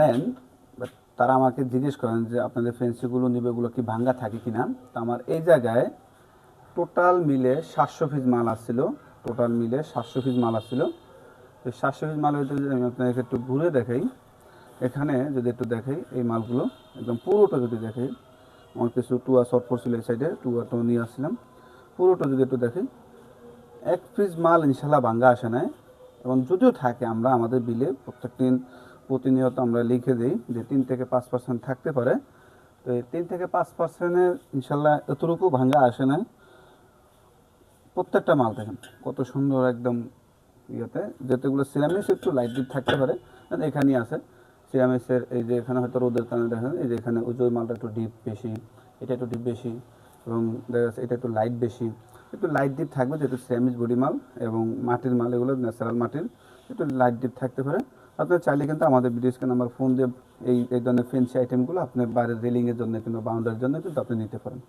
নেন তারা আমাকে জিজ্ঞেস করেন যে আপনাদের ফেন্সিগুলো নিবে, এগুলো কি ভাঙ্গা থাকে কি না তো আমার এই জায়গায় টোটাল মিলে সাতশো পিস মাল আসছিল টোটাল মিলে সাতশো পিস মাল আসছিল। তো সাতশো পিস মাল ভিতরে যদি আমি আপনাকে একটু ঘুরে দেখাই, এখানে যদি একটু দেখাই এই মালগুলো, একদম পুরোটা যদি দেখাই, আমার কিছু টুয়া শর্ট পড়ছিল এই সাইডে টুয়াটাও নিয়ে আসছিলাম। পুরোটা যদি একটু দেখাই, এক পিস মাল ইনশাল্লাহ ভাঙ্গা আসে না এবং যদিও থাকে, আমরা আমাদের বিলে প্রত্যেক দিন প্রতিনিয়ত আমরা লিখে দিই যে তিন থেকে পাঁচ পার্সেন্ট থাকতে পারে। তো এই তিন থেকে পাঁচ পার্সেন্টের ইনশাল্লাহ এতটুকু ভাঙ্গা আসে না প্রত্যেকটা মাল দেখেন, কত সুন্দর একদম ইয়েতে, যেতেগুলো সিরামিক্স একটু লাইট ডিপ থাকতে পারে। এখানেই আছে সিরামিক্সের এই যে এখানে হয়তো রোদের কারণে দেখেন, এই যে এখানে ওই মালটা একটু ডিপ বেশি, এটা একটু ডিপ বেশি, এবং দেখা যাচ্ছে এটা একটু লাইট বেশি। একটু লাইট ডিপ থাকবে, যেহেতু সেমিজ বডি মাল এবং মাটির মাল এগুলো ন্যাচারাল মাটির, একটু লাইট ডিপ থাকতে পারে। আপনার চাইলে কিন্তু আমাদের ভিডিও স্ক্রিন নাম্বার ফোন দিয়ে এই এই ধরনের ফেন্সি আইটেমগুলো আপনার বাইরের রেলিংয়ের জন্য কিংবা বাউন্ডারির জন্য কিন্তু আপনি নিতে পারেন।